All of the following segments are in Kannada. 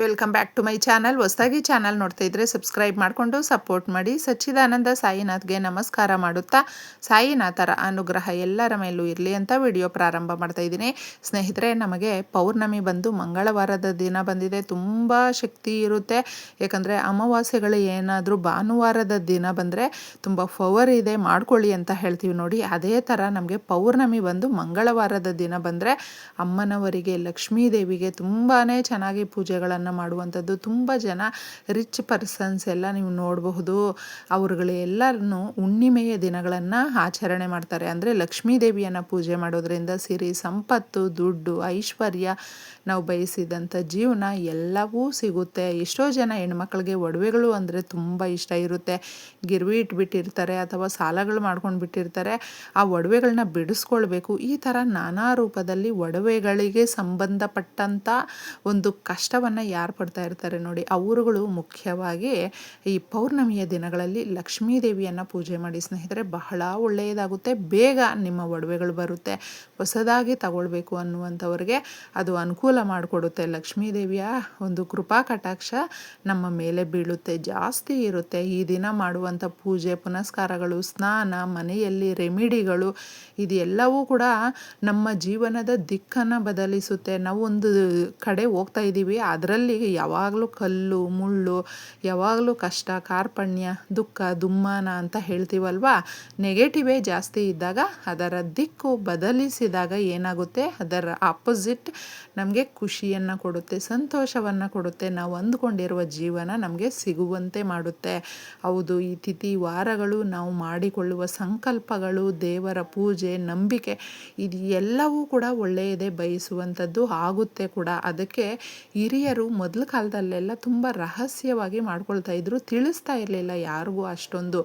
Welcome back to my channel ಹೊಸದಾಗಿ ಚಾನಲ್ ನೋಡ್ತಾ ಇದ್ರೆ ಸಬ್ಸ್ಕ್ರೈಬ್ ಮಾಡಿಕೊಂಡು ಸಪೋರ್ಟ್ ಮಾಡಿ. ಸಚ್ಚಿದಾನಂದ ಸಾಯಿನಾಥ್ಗೆ ನಮಸ್ಕಾರ ಮಾಡುತ್ತಾ. ಸಾಯಿನಾಥರ ಅನುಗ್ರಹ ಎಲ್ಲರ ಮೇಲೂ ಇರಲಿ ಅಂತ ವಿಡಿಯೋ ಪ್ರಾರಂಭ ಮಾಡ್ತಾ ಇದ್ದೀನಿ. ಸ್ನೇಹಿತರೆ, ನಮಗೆ ಪೌರ್ಣಮಿ ಬಂದು ಮಂಗಳವಾರದ ದಿನ ಬಂದಿದೆ. ತುಂಬ ಶಕ್ತಿ ಇರುತ್ತೆ. ಯಾಕಂದರೆ ಅಮಾವಾಸ್ಯೆಗಳು ಏನಾದರೂ ಭಾನುವಾರದ ದಿನ ಬಂದರೆ ತುಂಬ ಪವರ್ ಇದೆ. ಮಾಡ್ಕೊಳ್ಳಿ ಅಂತ ಹೇಳ್ತೀವಿ ನೋಡಿ. ಅದೇ ಥರ ನಮಗೆ ಪೌರ್ಣಮಿ ಬಂದು ಮಂಗಳವಾರದ ದಿನ ಬಂದರೆ ಅಮ್ಮನವರಿಗೆ, ಲಕ್ಷ್ಮೀ ದೇವಿಗೆ ತುಂಬಾ ಚೆನ್ನಾಗಿ ಪೂಜೆಗಳನ್ನು ಮಾಡುವಂಥದ್ದು ತುಂಬ ಜನ ರಿಚ್ ಪರ್ಸನ್ಸ್ ಎಲ್ಲ ನೀವು ನೋಡಬಹುದು. ಅವರುಗಳೆಲ್ಲರನ್ನು ಹುಣ್ಣಿಮೆಯ ದಿನಗಳನ್ನು ಆಚರಣೆ ಮಾಡ್ತಾರೆ. ಅಂದರೆ ಲಕ್ಷ್ಮೀ ದೇವಿಯನ್ನು ಪೂಜೆ ಮಾಡೋದ್ರಿಂದ ಸಿರಿ, ಸಂಪತ್ತು, ದುಡ್ಡು, ಐಶ್ವರ್ಯ ನಾವು ಬಯಸಿದಂಥ ಜೀವನ ಎಲ್ಲವೂ ಸಿಗುತ್ತೆ. ಎಷ್ಟೋ ಜನ ಹೆಣ್ಮಕ್ಳಿಗೆ ಒಡವೆಗಳು ಅಂದರೆ ತುಂಬ ಇಷ್ಟ ಇರುತ್ತೆ. ಗಿರ್ವಿ ಇಟ್ಬಿಟ್ಟಿರ್ತಾರೆ ಅಥವಾ ಸಾಲಗಳು ಮಾಡ್ಕೊಂಡು ಬಿಟ್ಟಿರ್ತಾರೆ. ಆ ಒಡವೆಗಳನ್ನ ಬಿಡಿಸ್ಕೊಳ್ಬೇಕು. ಈ ಥರ ನಾನಾ ರೂಪದಲ್ಲಿ ಒಡವೆಗಳಿಗೆ ಸಂಬಂಧಪಟ್ಟಂಥ ಒಂದು ಕಷ್ಟವನ್ನು ಯಾರು ಪಡ್ತಾ ಇರ್ತಾರೆ ನೋಡಿ, ಅವರುಗಳು ಮುಖ್ಯವಾಗಿ ಈ ಪೌರ್ಣಮಿಯ ದಿನಗಳಲ್ಲಿ ಲಕ್ಷ್ಮೀ ದೇವಿಯನ್ನು ಪೂಜೆ ಮಾಡಿ ಸ್ನೇಹಿತರೆ, ಬಹಳ ಒಳ್ಳೆಯದಾಗುತ್ತೆ. ಬೇಗ ನಿಮ್ಮ ಒಡವೆಗಳು ಬರುತ್ತೆ. ಹೊಸದಾಗಿ ತಗೊಳ್ಬೇಕು ಅನ್ನುವಂಥವ್ರಿಗೆ ಅದು ಅನುಕೂಲ ಮಾಡಿಕೊಡುತ್ತೆ. ಲಕ್ಷ್ಮೀ ದೇವಿಯ ಒಂದು ಕೃಪಾ ಕಟಾಕ್ಷ ನಮ್ಮ ಮೇಲೆ ಬೀಳುತ್ತೆ. ಜಾಸ್ತಿ ಇರುತ್ತೆ ಈ ದಿನ ಮಾಡುವಂಥ ಪೂಜೆ, ಪುನಸ್ಕಾರಗಳು, ಸ್ನಾನ, ಮನೆಯಲ್ಲಿ ರೆಮಿಡಿಗಳು, ಇದೆಲ್ಲವೂ ಕೂಡ ನಮ್ಮ ಜೀವನದ ದಿಕ್ಕನ್ನು ಬದಲಿಸುತ್ತೆ. ನಾವು ಒಂದು ಕಡೆ ಹೋಗ್ತಾ ಇದ್ದೀವಿ, ಅದರಲ್ಲಿ ಯಾವಾಗಲೂ ಕಲ್ಲು, ಮುಳ್ಳು, ಯಾವಾಗಲೂ ಕಷ್ಟ, ಕಾರ್ಪಣ್ಯ, ದುಃಖ, ದುಮ್ಮಾನ ಅಂತ ಹೇಳ್ತೀವಲ್ವಾ? ನೆಗೆಟಿವೇ ಜಾಸ್ತಿ ಇದ್ದಾಗ ಅದರ ದಿಕ್ಕು ಬದಲಿಸಿದಾಗ ಏನಾಗುತ್ತೆ? ಅದರ ಆಪೋಸಿಟ್ ನಮಗೆ ಖುಷಿಯನ್ನು ಕೊಡುತ್ತೆ, ಸಂತೋಷವನ್ನು ಕೊಡುತ್ತೆ. ನಾವು ಅಂದ್ಕೊಂಡಿರುವ ಜೀವನ ನಮಗೆ ಸಿಗುವಂತೆ ಮಾಡುತ್ತೆ. ಹೌದು, ಈ ತಿಥಿ ವಾರಗಳು ನಾವು ಮಾಡಿಕೊಳ್ಳುವ ಸಂಕಲ್ಪಗಳು, ದೇವರ ಪೂಜೆ, ನಂಬಿಕೆ, ಇದು ಎಲ್ಲವೂ ಕೂಡ ಒಳ್ಳೆಯದೇ ಬಯಸುವಂಥದ್ದು ಆಗುತ್ತೆ ಕೂಡ. ಅದಕ್ಕೆ ಹಿರಿಯರು ಮೊದಲ ಕಾಲದಲ್ಲೆಲ್ಲ ತುಂಬ ರಹಸ್ಯವಾಗಿ ಮಾಡ್ಕೊಳ್ತಾ ಇದ್ರು, ತಿಳಿಸ್ತಾ ಇರಲಿಲ್ಲ ಯಾರಿಗೂ ಅಷ್ಟೊಂದು.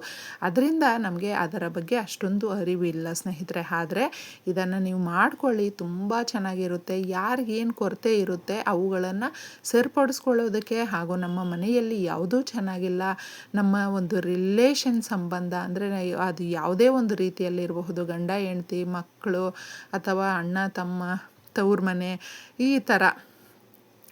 ಅದರಿಂದ ನಮಗೆ ಅದರ ಬಗ್ಗೆ ಅಷ್ಟೊಂದು ಅರಿವಿಲ್ಲ ಸ್ನೇಹಿತರೆ. ಆದರೆ ಇದನ್ನು ನೀವು ಮಾಡ್ಕೊಳ್ಳಿ, ತುಂಬ ಚೆನ್ನಾಗಿರುತ್ತೆ. ಯಾರಿಗೇನು ಕೊರತೆ ಇರುತ್ತೆ ಅವುಗಳನ್ನು ಸರಿಪಡಿಸ್ಕೊಳ್ಳೋದಕ್ಕೆ ಹಾಗೂ ನಮ್ಮ ಮನೆಯಲ್ಲಿ ಯಾವುದೂ ಚೆನ್ನಾಗಿಲ್ಲ, ನಮ್ಮ ಒಂದು ರಿಲೇಷನ್ ಸಂಬಂಧ ಅಂದರೆ ಅದು ಯಾವುದೇ ಒಂದು ರೀತಿಯಲ್ಲಿರಬಹುದು ಗಂಡ, ಹೆಂಡತಿ ಮಕ್ಕಳು ಅಥವಾ ಅಣ್ಣ, ತಮ್ಮ, ತವ್ರ ಮನೆ ಈ ಥರ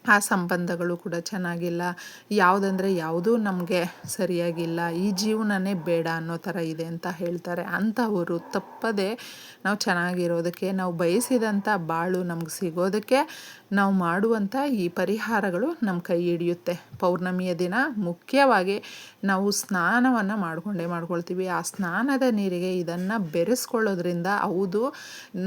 ಆ ಸಂಬಂಧಗಳು ಕೂಡ ಚೆನ್ನಾಗಿಲ್ಲ. ಯಾವುದಂದರೆ ಯಾವುದೂ ನಮಗೆ ಸರಿಯಾಗಿಲ್ಲ. ಈ ಜೀವನನೇ ಬೇಡ ಅನ್ನೋ ಥರ ಇದೆ ಅಂತ ಹೇಳ್ತಾರೆ. ಅಂಥವರು ತಪ್ಪದೆ ನಾವು ಚೆನ್ನಾಗಿರೋದಕ್ಕೆ, ನಾವು ಬಯಸಿದಂಥ ಬಾಳು ನಮ್ಗೆ ಸಿಗೋದಕ್ಕೆ ನಾವು ಮಾಡುವಂಥ ಈ ಪರಿಹಾರಗಳು ನಮ್ಮ ಕೈ ಹಿಡಿಯುತ್ತೆ. ಪೌರ್ಣಮಿಯ ದಿನ ಮುಖ್ಯವಾಗಿ ನಾವು ಸ್ನಾನವನ್ನು ಮಾಡಿಕೊಂಡೇ ಮಾಡ್ಕೊಳ್ತೀವಿ. ಆ ಸ್ನಾನದ ನೀರಿಗೆ ಇದನ್ನು ಬೆರೆಸ್ಕೊಳ್ಳೋದ್ರಿಂದ ಹೌದು,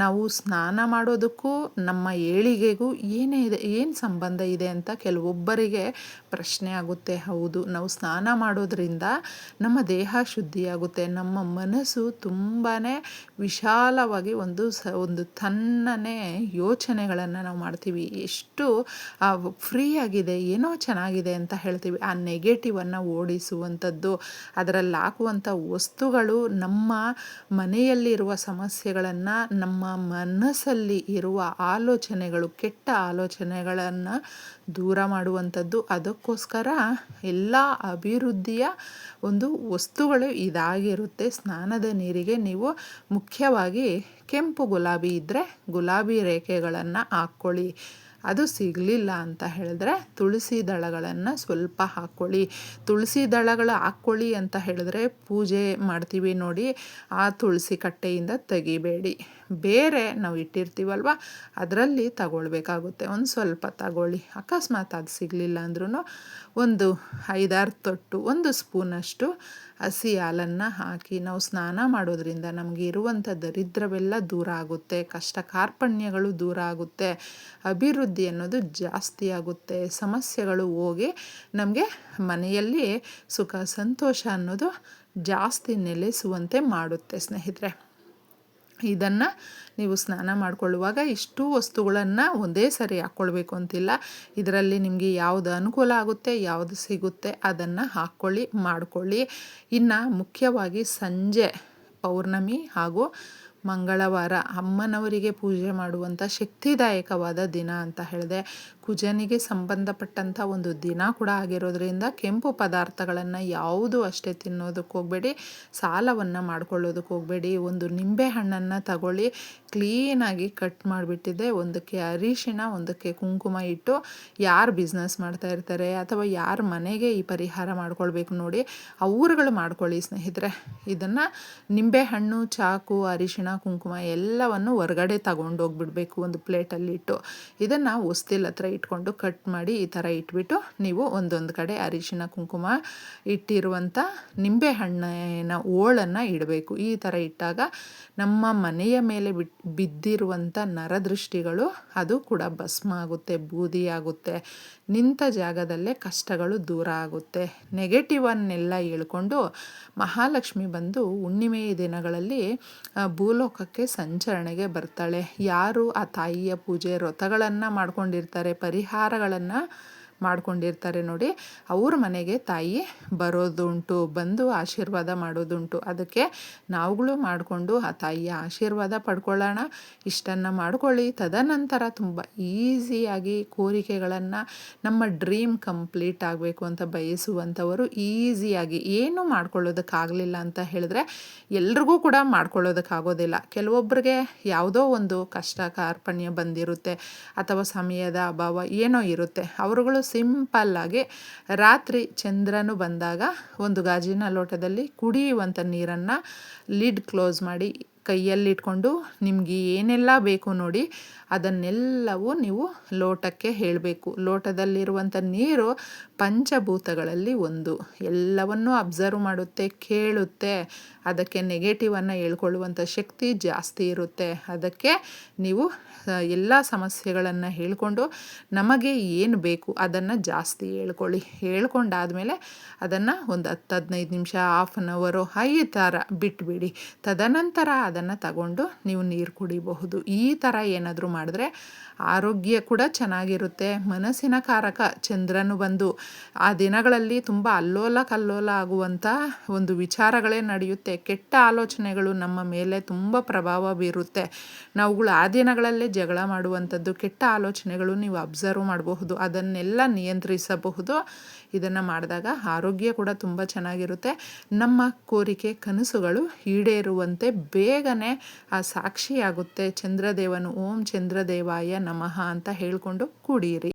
ನಾವು ಸ್ನಾನ ಮಾಡೋದಕ್ಕೂ ನಮ್ಮ ಏಳಿಗೆಗೂ ಏನೇ ಇದೆ, ಏನು ಸಂಬಂಧ ಇದೆ ಅಂತ ಕೆಲವೊಬ್ಬರಿಗೆ ಪ್ರಶ್ನೆ ಆಗುತ್ತೆ. ಹೌದು, ನಾವು ಸ್ನಾನ ಮಾಡೋದ್ರಿಂದ ನಮ್ಮ ದೇಹ ಶುದ್ಧಿಯಾಗುತ್ತೆ. ನಮ್ಮ ಮನಸ್ಸು ತುಂಬಾ ವಿಶಾಲವಾಗಿ ಒಂದು ಸ, ಒಂದು ತನ್ನನೇ ಯೋಚನೆಗಳನ್ನು ನಾವು ಮಾಡ್ತೀವಿ. ಎಷ್ಟು ಫ್ರೀ ಆಗಿದೆ ಏನೋ ಚೆನ್ನಾಗಿದೆ ಅಂತ ಹೇಳ್ತೀವಿ. ಆ ನೆಗೆಟಿವನ್ನು ಓಡಿಸುವಂಥದ್ದು, ಅದರಲ್ಲಿ ಹಾಕುವಂಥ ವಸ್ತುಗಳು ನಮ್ಮ ಮನೆಯಲ್ಲಿರುವ ಸಮಸ್ಯೆಗಳನ್ನು, ನಮ್ಮ ಮನಸ್ಸಲ್ಲಿ ಇರುವ ಆಲೋಚನೆಗಳು, ಕೆಟ್ಟ ಆಲೋಚನೆಗಳನ್ನು ದೂರ ಮಾಡುವಂಥದ್ದು. ಅದಕ್ಕೋಸ್ಕರ ಎಲ್ಲ ಅಭಿವೃದ್ಧಿಯ ಒಂದು ವಸ್ತುಗಳು ಇದಾಗಿರುತ್ತೆ. ಸ್ನಾನದ ನೀರಿಗೆ ನೀವು ಮುಖ್ಯವಾಗಿ ಕೆಂಪು ಗುಲಾಬಿ ಇದ್ದರೆ ಗುಲಾಬಿ ರೇಖೆಗಳನ್ನು ಹಾಕ್ಕೊಳ್ಳಿ. ಅದು ಸಿಗಲಿಲ್ಲ ಅಂತ ಹೇಳಿದ್ರೆ ತುಳಸಿ ದಳಗಳನ್ನು ಸ್ವಲ್ಪ ಹಾಕ್ಕೊಳ್ಳಿ. ತುಳಸಿ ದಳಗಳು ಹಾಕ್ಕೊಳ್ಳಿ ಅಂತ ಹೇಳಿದ್ರೆ ಪೂಜೆ ಮಾಡ್ತೀವಿ ನೋಡಿ, ಆ ತುಳಸಿ ಕಟ್ಟೆಯಿಂದ ತೆಗಿಬೇಡಿ. ಬೇರೆ ನಾವು ಇಟ್ಟಿರ್ತೀವಲ್ವ, ಅದರಲ್ಲಿ ತಗೊಳ್ಬೇಕಾಗುತ್ತೆ. ಒಂದು ಸ್ವಲ್ಪ ತಗೊಳ್ಳಿ. ಅಕಸ್ಮಾತ್ ಅದು ಸಿಗಲಿಲ್ಲ ಅಂದ್ರೂ ಒಂದು ಐದಾರು ತೊಟ್ಟು, ಒಂದು ಸ್ಪೂನಷ್ಟು ಹಸಿ ಹಾಲನ್ನು ಹಾಕಿ ನಾವು ಸ್ನಾನ ಮಾಡೋದ್ರಿಂದ ನಮಗೆ ಇರುವಂಥ ದರಿದ್ರವೆಲ್ಲ ದೂರ ಆಗುತ್ತೆ ಕಷ್ಟ ಕಾರ್ಪಣ್ಯಗಳು ದೂರ ಆಗುತ್ತೆ, ಅಭಿವೃದ್ಧಿ ಅನ್ನೋದು ಜಾಸ್ತಿ ಆಗುತ್ತೆ. ಸಮಸ್ಯೆಗಳು ಹೋಗಿ ನಮಗೆ ಮನೆಯಲ್ಲಿ ಸುಖ, ಸಂತೋಷ ಅನ್ನೋದು ಜಾಸ್ತಿ ನೆಲೆಸುವಂತೆ ಮಾಡುತ್ತೆ ಸ್ನೇಹಿತರೆ. ಇದನ್ನು ನೀವು ಸ್ನಾನ ಮಾಡಿಕೊಳ್ಳುವಾಗ ಇಷ್ಟು ವಸ್ತುಗಳನ್ನು ಒಂದೇ ಸರಿ ಹಾಕ್ಕೊಳ್ಬೇಕು ಅಂತಿಲ್ಲ. ಇದರಲ್ಲಿ ನಿಮಗೆ ಯಾವುದು ಅನುಕೂಲ ಆಗುತ್ತೆ, ಯಾವುದು ಸಿಗುತ್ತೆ ಅದನ್ನು ಹಾಕ್ಕೊಳ್ಳಿ, ಮಾಡಿಕೊಳ್ಳಿ. ಇನ್ನು ಮುಖ್ಯವಾಗಿ ಸಂಜೆ ಪೌರ್ಣಮಿ ಹಾಗೂ ಮಂಗಳವಾರ ಅಮ್ಮನವರಿಗೆ ಪೂಜೆ ಮಾಡುವಂಥ ಶಕ್ತಿದಾಯಕವಾದ ದಿನ ಅಂತ ಹೇಳಿದೆ. ಕುಜನಿಗೆ ಸಂಬಂಧಪಟ್ಟಂಥ ಒಂದು ದಿನ ಕೂಡ ಆಗಿರೋದ್ರಿಂದ ಕೆಂಪು ಪದಾರ್ಥಗಳನ್ನು ಯಾವುದು ಅಷ್ಟೇ ತಿನ್ನೋದಕ್ಕೆ ಹೋಗಬೇಡಿ, ಸಾಲವನ್ನು ಮಾಡ್ಕೊಳ್ಳೋದಕ್ಕೆ ಹೋಗಬೇಡಿ, ಒಂದು ನಿಂಬೆ ಹಣ್ಣನ್ನು ತಗೊಳ್ಳಿ ಕ್ಲೀನಾಗಿ ಕಟ್ ಮಾಡಿಬಿಟ್ಟಿದ್ದೆ. ಒಂದಕ್ಕೆ ಅರಿಶಿನ ಒಂದಕ್ಕೆ ಕುಂಕುಮ ಇಟ್ಟು ಯಾರು ಬಿಸ್ನೆಸ್ ಮಾಡ್ತಾ ಇರ್ತಾರೆ ಅಥವಾ ಯಾರ ಮನೆಗೆ ಈ ಪರಿಹಾರ ಮಾಡ್ಕೊಳ್ಬೇಕು ನೋಡಿ ಅವ್ರುಗಳು ಮಾಡ್ಕೊಳ್ಳಿ ಸ್ನೇಹಿತರೆ. ಇದನ್ನು ನಿಂಬೆಹಣ್ಣು, ಚಾಕು, ಅರಿಶಿಣ, ಕುಂಕುಮ ಎಲ್ಲವನ್ನು ಹೊರಗಡೆ ತಗೊಂಡೋಗ್ಬಿಡ್ಬೇಕು ಒಂದು ಪ್ಲೇಟಲ್ಲಿ ಇಟ್ಟು. ಇದನ್ನು ಹೊಸ್ತಿಲ್ ಹತ್ರ ಇಟ್ಕೊಂಡು ಕಟ್ ಮಾಡಿ ಈ ಥರ ಇಟ್ಬಿಟ್ಟು ನೀವು ಒಂದೊಂದು ಕಡೆ ಅರಿಶಿನ ಕುಂಕುಮ ಇಟ್ಟಿರುವಂಥ ನಿಂಬೆಹಣ್ಣಿನ ಓಳನ್ನು ಇಡಬೇಕು. ಈ ಥರ ಇಟ್ಟಾಗ ನಮ್ಮ ಮನೆಯ ಮೇಲೆ ಬಿಟ್ ಬಿದ್ದಿರುವಂಥ ನರದೃಷ್ಟಿಗಳು ಅದು ಕೂಡ ಭಸ್ಮ ಆಗುತ್ತೆ, ಬೂದಿ ಆಗುತ್ತೆ. ನಿಂತ ಜಾಗದಲ್ಲೇ ಕಷ್ಟಗಳು ದೂರ ಆಗುತ್ತೆ. ನೆಗೆಟಿವನ್ನೆಲ್ಲ ಹೇಳ್ಕೊಂಡು ಮಹಾಲಕ್ಷ್ಮಿ ಬಂದು ಹುಣ್ಣಿಮೆಯ ದಿನಗಳಲ್ಲಿ ಭೂಲೋಕಕ್ಕೆ ಸಂಚರಣೆಗೆ ಬರ್ತಾಳೆ. ಯಾರು ಆ ತಾಯಿಯ ಪೂಜೆ ವ್ರತಗಳನ್ನು ಮಾಡ್ಕೊಂಡಿರ್ತಾರೆ, ಪರಿಹಾರಗಳನ್ನು ಮಾಡ್ಕೊಂಡಿರ್ತಾರೆ ನೋಡಿ. ಅವ್ರ ಮನೆಗೆ ತಾಯಿ ಬರೋದುಂಟು, ಬಂದು ಆಶೀರ್ವಾದ ಮಾಡೋದುಂಟು. ಅದಕ್ಕೆ ನಾವುಗಳು ಮಾಡಿಕೊಂಡು ಆ ತಾಯಿಯ ಆಶೀರ್ವಾದ ಪಡ್ಕೊಳ್ಳೋಣ. ಇಷ್ಟನ್ನು ಮಾಡ್ಕೊಳ್ಳಿ. ತದನಂತರ ತುಂಬ ಈಸಿಯಾಗಿ ಕೋರಿಕೆಗಳನ್ನು ನಮ್ಮ ಡ್ರೀಮ್ ಕಂಪ್ಲೀಟ್ ಆಗಬೇಕು ಅಂತ ಬಯಸುವಂಥವರು ಈಸಿಯಾಗಿ ಏನು ಮಾಡ್ಕೊಳ್ಳೋದಕ್ಕಾಗಲಿಲ್ಲ ಅಂತ ಹೇಳಿದ್ರೆ ಎಲ್ರಿಗೂ ಕೂಡ ಮಾಡ್ಕೊಳ್ಳೋದಕ್ಕಾಗೋದಿಲ್ಲ. ಕೆಲವೊಬ್ಬರಿಗೆ ಯಾವುದೋ ಒಂದು ಕಷ್ಟ ಕಾರ್ಪಣ್ಯ ಬಂದಿರುತ್ತೆ ಅಥವಾ ಸಮಯದ ಅಭಾವ ಏನೋ ಇರುತ್ತೆ. ಅವರುಗಳು ಸಿಂಪಲ್ಲಾಗಿ ರಾತ್ರಿ ಚಂದ್ರನು ಬಂದಾಗ ಒಂದು ಗಾಜಿನ ಲೋಟದಲ್ಲಿ ಕುಡಿಯುವಂಥ ನೀರನ್ನು ಲಿಡ್ ಕ್ಲೋಸ್ ಮಾಡಿ ಕೈಯಲ್ಲಿಟ್ಕೊಂಡು ನಿಮಗೆ ಏನೆಲ್ಲ ಬೇಕು ನೋಡಿ ಅದನ್ನೆಲ್ಲವೂ ನೀವು ಲೋಟಕ್ಕೆ ಹೇಳಬೇಕು. ಲೋಟದಲ್ಲಿರುವಂಥ ನೀರು ಪಂಚಭೂತಗಳಲ್ಲಿ ಒಂದು. ಎಲ್ಲವನ್ನೂ ಅಬ್ಸರ್ವ್ ಮಾಡುತ್ತೆ, ಕೇಳುತ್ತೆ. ಅದಕ್ಕೆ ನೆಗೆಟಿವನ್ನು ಹೇಳ್ಕೊಳ್ಳುವಂಥ ಶಕ್ತಿ ಜಾಸ್ತಿ ಇರುತ್ತೆ. ಅದಕ್ಕೆ ನೀವು ಎಲ್ಲ ಸಮಸ್ಯೆಗಳನ್ನು ಹೇಳಿಕೊಂಡು ನಮಗೆ ಏನು ಬೇಕು ಅದನ್ನು ಜಾಸ್ತಿ ಹೇಳ್ಕೊಳ್ಳಿ. ಹೇಳ್ಕೊಂಡಾದಮೇಲೆ ಅದನ್ನು ಒಂದು ಹತ್ತು ಹದಿನೈದು ನಿಮಿಷ ಹಾಫ್ ಆನ್ ಅವರು ಐ ಥರ ಬಿಟ್ಬಿಡಿ. ತದನಂತರ ಅದನ್ನು ತಗೊಂಡು ನೀವು ನೀರು ಕುಡಿಬಹುದು. ಈ ಥರ ಏನಾದರೂ ಮಾಡಿದ್ರೆ ಆರೋಗ್ಯ ಕೂಡ ಚೆನ್ನಾಗಿರುತ್ತೆ. ಮನಸ್ಸಿನ ಕಾರಕ ಚಂದ್ರನು ಬಂದು ಆ ದಿನಗಳಲ್ಲಿ ತುಂಬ ಅಲ್ಲೋಲ ಕಲ್ಲೋಲ ಆಗುವಂಥ ಒಂದು ವಿಚಾರಗಳೇ ನಡೆಯುತ್ತೆ. ಕೆಟ್ಟ ಆಲೋಚನೆಗಳು ನಮ್ಮ ಮೇಲೆ ತುಂಬ ಪ್ರಭಾವ ಬೀರುತ್ತೆ. ನಾವುಗಳು ಆ ದಿನಗಳಲ್ಲೇ ಜಗಳ ಮಾಡುವಂಥದ್ದು, ಕೆಟ್ಟ ಆಲೋಚನೆಗಳು ನೀವು ಅಬ್ಸರ್ವ್ ಮಾಡಬಹುದು. ಅದನ್ನೆಲ್ಲ ನಿಯಂತ್ರಿಸಬಹುದು. ಇದನ್ನು ಮಾಡಿದಾಗ ಆರೋಗ್ಯ ಕೂಡ ತುಂಬ ಚೆನ್ನಾಗಿರುತ್ತೆ. ನಮ್ಮ ಕೋರಿಕೆ, ಕನಸುಗಳು ಈಡೇರುವಂತೆ ಬೇಗನೆ ಆ ಸಾಕ್ಷಿಯಾಗುತ್ತೆ ಚಂದ್ರದೇವನು. ಓಂ ಚಂದ್ರದೇವಾಯ ನಮಃ ಅಂತ ಹೇಳಿಕೊಂಡು ಕುಡೀರಿ.